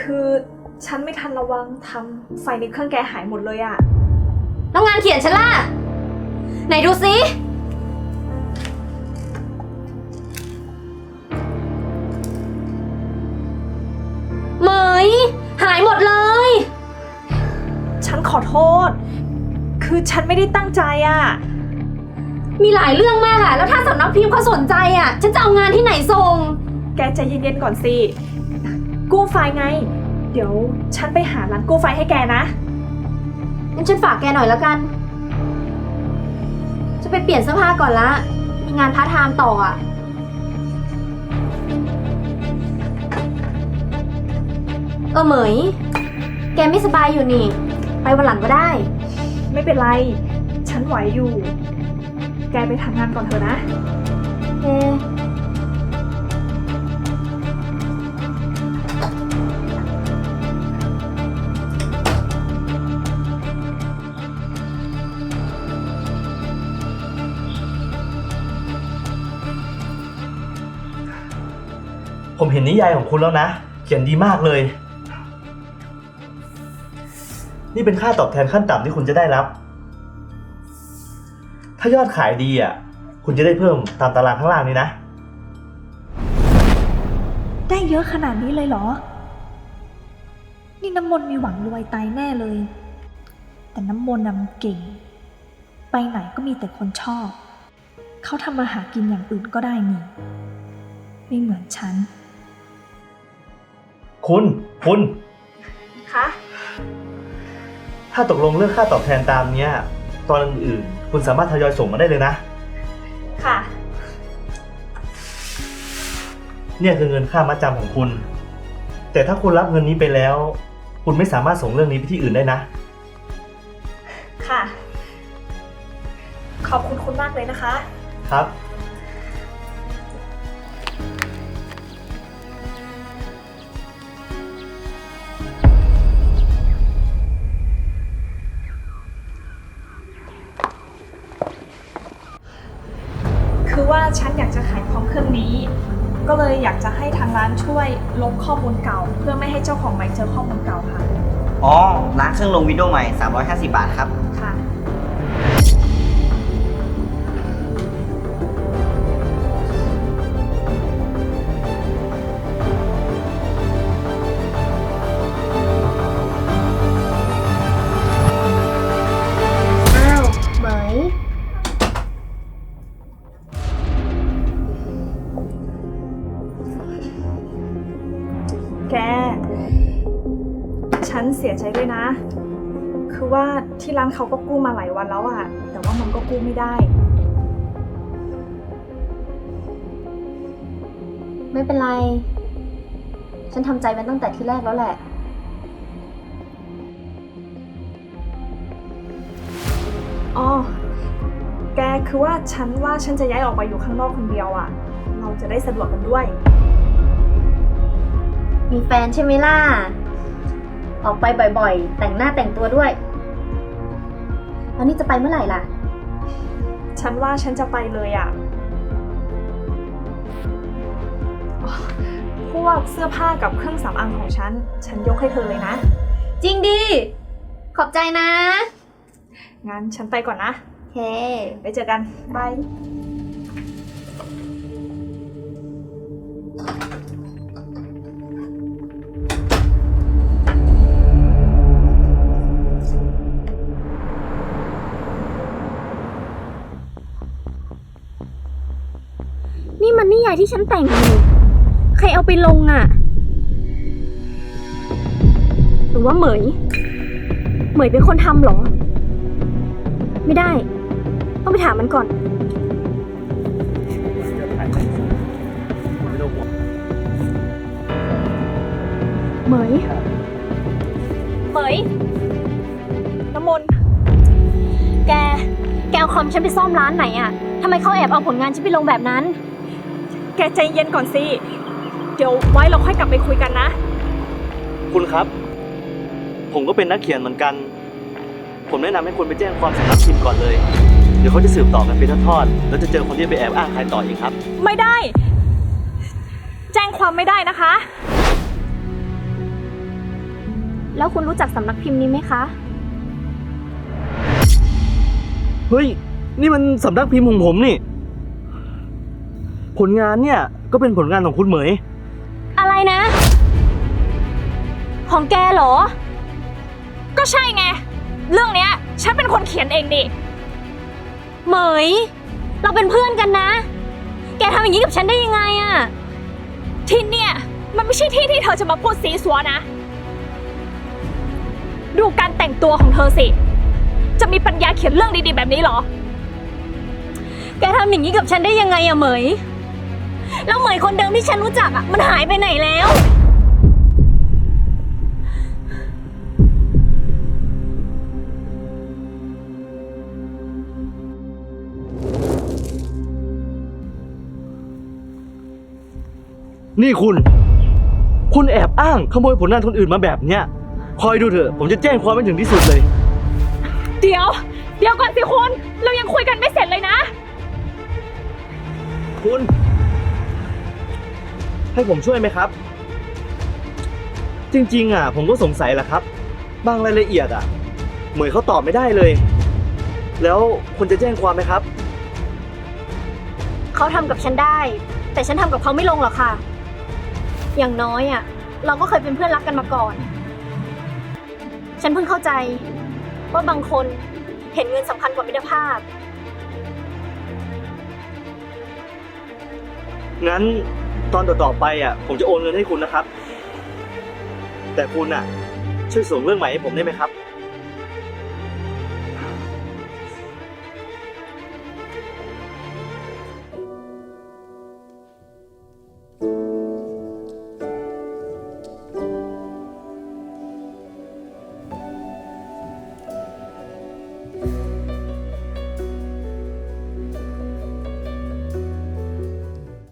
คือฉันไม่ทันระวังทำไฟในเครื่องแกหายหมดเลยอะแล้วงานเขียนฉันล่ะ ไหนดูสิ เหมย หายหมดเลย ฉันขอโทษ คือฉันไม่ได้ตั้งใจอะมีหลายเรื่องมากอะแล้วถ้าสำนักพิมพ์เขาสนใจอะฉันจะเอางานที่ไหนส่งแกใจเย็นๆก่อนสิ กู้ไฟล์ไง เดี๋ยวฉันไปหาร้านกู้ไฟล์ให้แกนะ งั้นฉันฝากแกหน่อยแล้วกัน จะไปเปลี่ยนเสื้อผ้าก่อนละ มีงานพาร์ทไทม์ต่ออะเออเหมย แกไม่สบายอยู่นี่ ไปวันหลังก็ได้ ไม่เป็นไร ฉันไหวอยู่ แกไปทำงานก่อนเถอะนะ เอ ผมเห็นนิยายของคุณแล้วนะ เขียนดีมากเลย นี่เป็นค่าตอบแทนขั้นต่ำที่คุณจะได้รับ ถ้ายอดขายดีอะ คุณจะได้เพิ่มตามตารางข้างล่างนี้นะ ได้เยอะขนาดนี้เลยเหรอ นี่น้ำมนต์มีหวังรวยตายแน่เลย แต่น้ำมนต์นำเก่ง ไปไหนก็มีแต่คนชอบ เขาทำมาหากินอย่างอื่นก็ได้นี่ ไม่เหมือนฉัน คุณ คุณ คะถ้าตกลงเรื่องค่าตอบแทนตามเนี้ย ตอนอื่นๆคุณสามารถทยอยส่งมาได้เลยนะ ค่ะ เนี่ยคือเงินค่ามัดจำของคุณ แต่ถ้าคุณรับเงินนี้ไปแล้ว คุณไม่สามารถส่งเรื่องนี้ไปที่อื่นได้นะ ค่ะ ขอบคุณคุณมากเลยนะคะ ครับ คือว่าฉันอยากจะขายพร้อมเครื่องนี้ ก็เลยอยากจะให้ทางร้านช่วยลบข้อมูลเก่า เพื่อไม่ให้เจ้าของใหม่เจอข้อมูลเก่าค่ะ อ๋อ ร้านเครื่องลงวิดีโอใหม่ 350 บาทครับ ใจด้วยนะ คือว่าที่ร้านเขาก็กู้มาหลายวันแล้วอะแต่ว่ามันก็กู้ไม่ได้ ไม่เป็นไร ฉันทำใจไว้ตั้งแต่ที่แรกแล้วแหละ อ๋อ แกคือว่าฉันว่าฉันจะย้ายออกไปอยู่ข้างนอกคนเดียวอะเราจะได้สะดวกกันด้วย มีแฟนใช่ไหมล่ะ ออกไปบ่อยๆ แต่งหน้าแต่งตัวด้วยแล้วนี่จะไปเมื่อไหร่ล่ะ ฉันว่าฉันจะไปเลยอะอ๋อพวกเสื้อผ้ากับเครื่องสำอางของฉัน ฉันยกให้เธอเลยนะ จริงดิ ขอบใจนะ งั้นฉันไปก่อนนะ โอเคไว้เจอกัน บายี่ยที่ฉันแต่งนี่ใครเอาไปลงอะ หรือว่าเหมย เหมยเป็นคนทำหรอ ไม่ได้ ต้องไปถามมันก่อน เหมย เหมย น้ำมนต์แก แกเอาคอมฉันไปซ่อมร้านไหนอะทำไมเขาแอบเอาผลงานฉันไปลงแบบนั้น แกใจเย็นก่อนสิ เดี๋ยวไว้เราค่อยกลับไปคุยกันนะ คุณครับ ผมก็เป็นนักเขียนเหมือนกัน ผมแนะนำให้คุณไปแจ้งความสำนักพิมพ์ก่อนเลย เดี๋ยวเขาจะสืบต่อกันเป็นทอดๆแล้วจะเจอคนที่ไปแอบอ้างใครต่ออีกครับ ไม่ได้ แจ้งความไม่ได้นะคะ แล้วคุณรู้จักสำนักพิมพ์นี้ไหมคะ เฮ้ย นี่มันสำนักพิมพ์ของผมนี่ ผลงานเนี่ยก็เป็นผลงานของคุณเหมย อะไรนะ ของแกเหรอ ก็ใช่ไง เรื่องเนี้ย ฉันเป็นคนเขียนเองนี่เหมย เราเป็นเพื่อนกันนะ แกทำอย่างนี้กับฉันได้ยังไงอะที่เนี่ยมันไม่ใช่ที่ที่เธอจะมาพูดซีซัวนะ ดูการแต่งตัวของเธอสิ จะมีปัญญาเขียนเรื่องดีๆแบบนี้เหรอ แกทำอย่างนี้กับฉันได้ยังไงอะเหมย แล้วเหมยคนเดิมที่ฉันรู้จักอะมันหายไปไหนแล้ว นี่คุณ คุณแอบอ้างขโมยผลงานคนอื่นมาแบบเนี้ย คอยดูเถอะ ผมจะแจ้งความให้ถึงที่สุดเลย เดี๋ยว เดี๋ยวก่อนสิคุณ เรายังคุยกันไม่เสร็จเลยนะ คุณ ให้ผมช่วยไหมครับ จริงๆอะ ผมก็สงสัยแหละครับ บางรายละเอียดอะ เหมยเขาตอบไม่ได้เลย แล้วคุณจะแจ้งความไหมครับ เขาทำกับฉันได้ แต่ฉันทำกับเขาไม่ลงหรอกค่ะ อย่างน้อยอะเราก็เคยเป็นเพื่อนรักกันมาก่อน ฉันเพิ่งเข้าใจ ว่าบางคนเห็นเงินสำคัญกว่ามิตรภาพ งั้น ตอนต่อๆไปอะผมจะโอนเงินให้คุณนะครับ แต่คุณอะช่วยส่งเรื่องใหม่ให้ผมได้ไหมครับ